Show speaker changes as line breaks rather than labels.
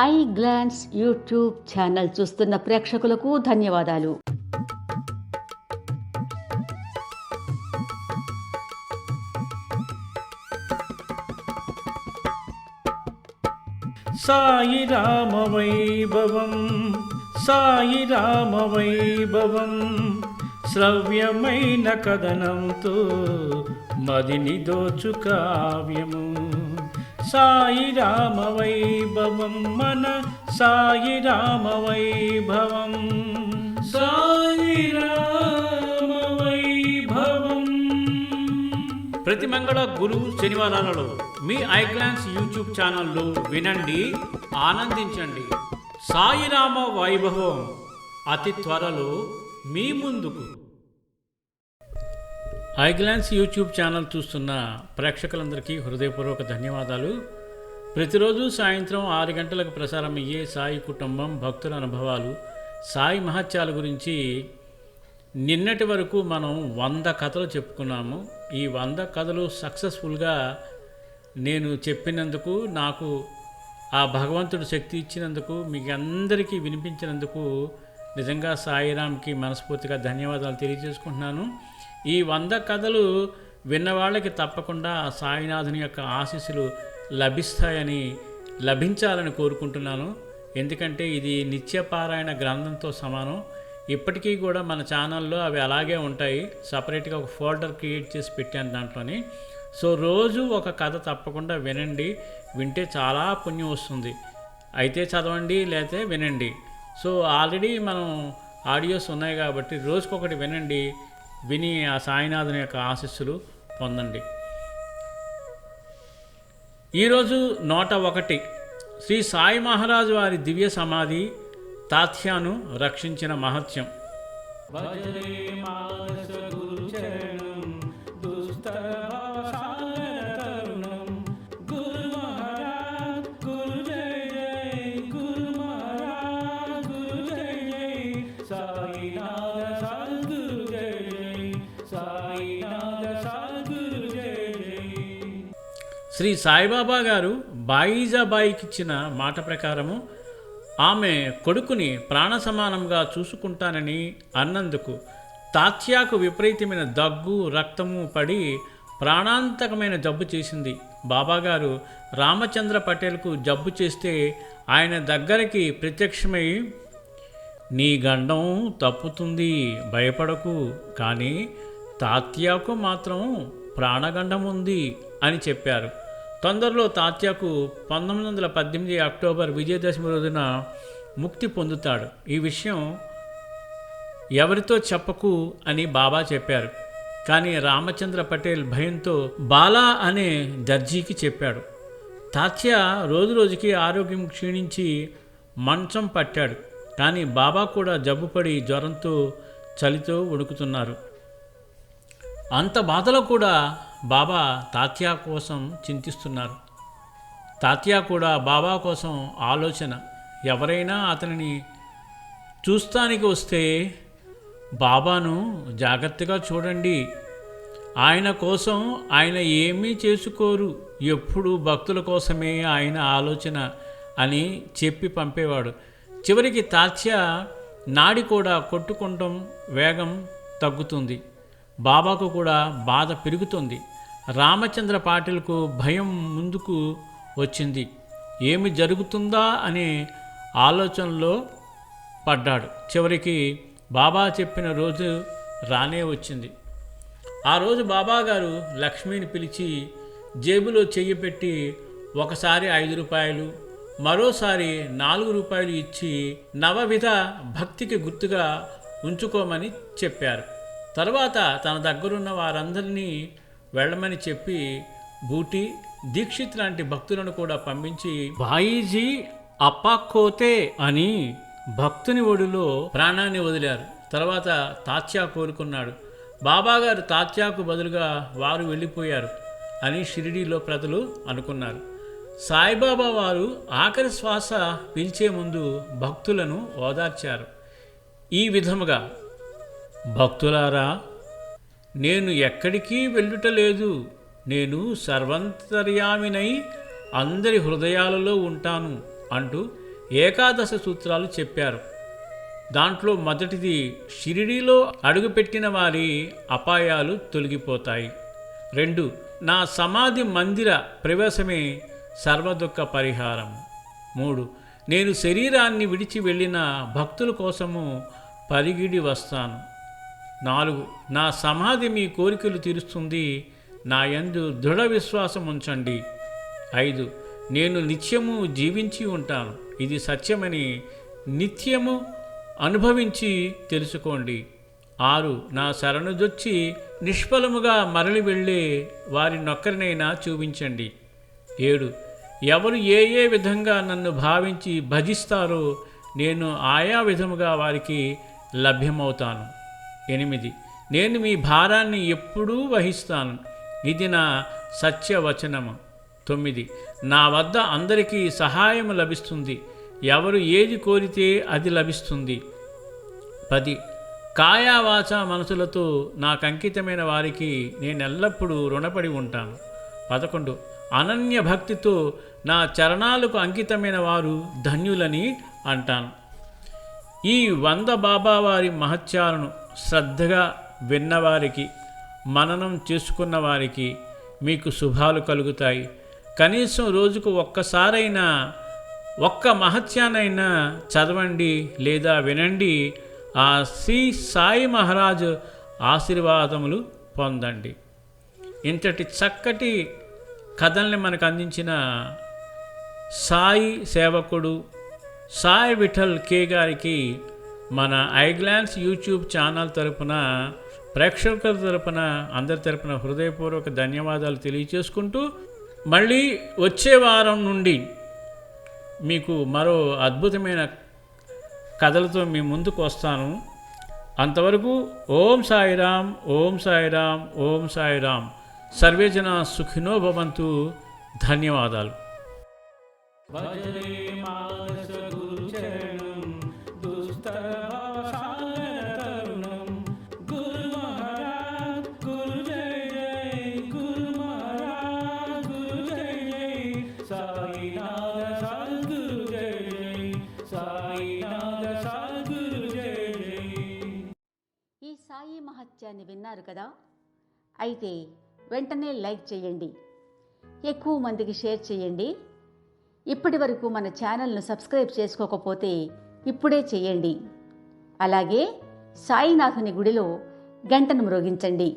I glance YouTube channel చూస్తున్న ప్రేక్షకులకు ధన్యవాదాలు.
సాయి రామ వైభవం సాయి రామ వైభవం శ్రవ్యమైన కథనంతో మదిని దోచు కావ్యము. సాయి రామ వైభవం మన సాయి రామ వైభవం. సాయి రామ వైభవం. ప్రతి మంగళ గురు శనివారాలలో మీ ఐగ్లాన్స్ యూట్యూబ్ ఛానల్లో వినండి ఆనందించండి. సాయిరామ వైభవం అతి త్వరలో మీ ముందుకు ఐగ్లాన్స్ యూట్యూబ్ ఛానల్ చూస్తున్న ప్రేక్షకులందరికీ హృదయపూర్వక ధన్యవాదాలు. ప్రతిరోజు సాయంత్రం ఆరు గంటలకు ప్రసారం అయ్యే సాయి కుటుంబం భక్తుల అనుభవాలు సాయి మహత్యాల గురించి నిన్నటి వరకు మనం వంద కథలు చెప్పుకున్నాము. ఈ వంద కథలు సక్సెస్ఫుల్గా నేను చెప్పినందుకు నాకు ఆ భగవంతుడు శక్తి ఇచ్చినందుకు మీకు అందరికీ వినిపించినందుకు నిజంగా సాయిరామ్కి మనస్ఫూర్తిగా ధన్యవాదాలు తెలియజేసుకుంటున్నాను. ఈ వంద కథలు విన్నవాళ్ళకి తప్పకుండా సాయినాథుని యొక్క ఆశీస్సులు లభిస్తాయని లభించాలని కోరుకుంటున్నాను. ఎందుకంటే ఇది నిత్యపారాయణ గ్రంథంతో సమానం. ఇప్పటికీ కూడా మన ఛానల్లో అవి అలాగే ఉంటాయి. సపరేట్గా ఒక ఫోల్డర్ క్రియేట్ చేసి పెట్టాను దాంట్లోని. సో రోజు ఒక కథ తప్పకుండా వినండి. వింటే చాలా పుణ్యం వస్తుంది. అయితే చదవండి లేతే వినండి. సో ఆల్రెడీ మనం ఆడియోస్ ఉన్నాయి కాబట్టి రోజుకొకటి వినండి. విని ఆ సాయినాథుని యొక్క ఆశీస్సులు పొందండి. ఈరోజు నూట ఒకటి శ్రీ సాయి మహారాజు వారి దివ్య సమాధి తాథ్యాను రక్షించిన మహత్యం. భజరే మానస గురుచరణం దుస్తరసారణం శ్రీ సాయిబాబా గారు బాయిజాబాయికిచ్చిన మాట ప్రకారము ఆమె కొడుకుని ప్రాణ సమానంగా చూసుకుంటానని అన్నందుకు తాత్యాకు విపరీతమైన దగ్గు రక్తము పడి ప్రాణాంతకమైన జబ్బు చేసింది. బాబాగారు రామచంద్ర పటేల్కు జబ్బు చేస్తే ఆయన దగ్గరికి ప్రత్యక్షమై నీ గండం తప్పుతుంది భయపడకు కానీ తాత్యాకు మాత్రం ప్రాణగండం ఉంది అని చెప్పారు. తొందరలో తాత్యాకు పంతొమ్మిది వందల పద్దెనిమిది అక్టోబర్ విజయదశమి రోజున ముక్తి పొందుతాడు. ఈ విషయం ఎవరితో చెప్పకు అని బాబా చెప్పారు. కానీ రామచంద్ర పటేల్ భయంతో బాలా అనే దర్జీకి చెప్పాడు. తాత్య రోజు రోజుకి ఆరోగ్యం క్షీణించి మంచం పట్టాడు. కానీ బాబా కూడా జబ్బుపడి జ్వరంతో చలితో ఉడుకుతున్నారు అంత బాధలో కూడా బాబా తాత్యా కోసం చింతిస్తున్నారు. తాత్యా కూడా బాబా కోసం ఆలోచన. ఎవరైనా అతనిని చూస్తానికి వస్తే బాబాను జాగ్రత్తగా చూడండి. ఆయన కోసం ఆయన ఏమీ చేసుకోరు. ఎప్పుడు భక్తుల కోసమే ఆయన ఆలోచన అని చెప్పి పంపేవాడు. చివరికి తాత్య నాడి కూడా కొట్టుకుంటాం వేగం తగ్గుతుంది. బాబాకు కూడా బాధ పెరుగుతుంది. రామచంద్ర పాటిల్కు భయం ముందుకు వచ్చింది. ఏమి జరుగుతుందా అనే ఆలోచనలో పడ్డాడు. చివరికి బాబా చెప్పిన రోజు రానే వచ్చింది. ఆ రోజు బాబా గారు లక్ష్మిని పిలిచి జేబులో చెయ్యి పెట్టి ఒకసారి ఐదు రూపాయలు మరోసారి నాలుగు రూపాయలు ఇచ్చి నవవిధ భక్తికి గుర్తుగా ఉంచుకోమని చెప్పారు. తర్వాత తన దగ్గరున్న వారందరినీ వెళ్ళమని చెప్పి బూటి దీక్షిత్ లాంటి భక్తులను కూడా పంపించి బాయిజీ అప్పాకోతే అని భక్తుని ఒడిలో ప్రాణాన్ని వదిలారు. తర్వాత తాత్యా కోరుకున్నాడు. బాబాగారు తాత్యాకు బదులుగా వారు వెళ్ళిపోయారు అని షిరిడీలో ప్రజలు అనుకున్నారు. సాయిబాబా వారు ఆఖరి శ్వాస పీల్చే ముందు భక్తులను ఓదార్చారు. ఈ విధముగా భక్తులారా నేను ఎక్కడికి వెళ్ళుట లేదు నేను సర్వంతర్యామినై అందరి హృదయాలలో ఉంటాను అంటూ ఏకాదశ సూత్రాలు చెప్పారు. దాంట్లో మొదటిది షిరిడీలో అడుగుపెట్టిన వారి అపాయాలు తొలగిపోతాయి. రెండు నా సమాధి మందిర ప్రవేశమే సర్వదుఃఖ పరిహారం. మూడు నేను శరీరాన్ని విడిచి వెళ్ళిన భక్తుల కోసము పరిగిడి వస్తాను. నాలుగు నా సమాధి మీ కోరికలు తీరుస్తుంది. నా యందు దృఢ విశ్వాసం ఉంచండి. ఐదు నేను నిత్యము జీవించి ఉంటాను. ఇది సత్యమని నిత్యము అనుభవించి తెలుసుకోండి. ఆరు నా శరణుదొచ్చి నిష్ఫలముగా మరలి వెళ్ళే వారి నొక్కరినైనా చూపించండి. ఏడు ఎవరు ఏ ఏ విధంగా నన్ను భావించి భజిస్తారో నేను ఆయా విధముగా వారికి లభ్యమవుతాను. ఎనిమిది. నేను మీ భారాన్ని ఎప్పుడూ వహిస్తాను. ఇది నా సత్యవచనము. తొమ్మిది. నా వద్ద అందరికీ సహాయం లభిస్తుంది. ఎవరు ఏది కోరితే అది లభిస్తుంది. పది. కాయావాచ మనసులతో నాకు అంకితమైన వారికి నేను ఎల్లప్పుడూ రుణపడి ఉంటాను. పదకొండు. అనన్య భక్తితో నా చరణాలకు అంకితమైన వారు ధన్యులని అంటాను. ఈ వంద బాబావారి మహత్యాలను శ్రద్ధగా విన్నవారికి మననం చేసుకున్న వారికి మీకు శుభాలు కలుగుతాయి. కనీసం రోజుకు ఒక్కసారైనా ఒక్క మహత్యానైనా చదవండి లేదా వినండి. ఆ శ్రీ సాయి మహారాజు ఆశీర్వాదములు పొందండి. ఇంతటి చక్కటి కథల్ని మనకు అందించిన సాయి సేవకుడు సాయి విఠల్ కే గారికి మన ఐగ్లాన్స్ యూట్యూబ్ ఛానల్ తరపున ప్రేక్షకుల తరపున అందరి తరపున హృదయపూర్వక ధన్యవాదాలు తెలియచేసుకుంటూ మళ్ళీ వచ్చే వారం నుండి మీకు మరో అద్భుతమైన కథలతో మీ ముందుకు వస్తాను. అంతవరకు ఓం సాయిరామ్ ఓం సాయిరామ్ ఓం సాయిరామ్. సర్వేజన సుఖినో భవంతు. ధన్యవాదాలు.
ఈ మహత్యాన్ని విన్నారు కదా? అయితే వెంటనే లైక్ చేయండి. ఎక్కువ మందికి షేర్ చేయండి. ఇప్పటి వరకు మన ఛానల్ను సబ్స్క్రైబ్ చేసుకోకపోతే ఇప్పుడే చేయండి. అలాగే సాయినాథుని గుడిలో గంటను మ్రోగించండి.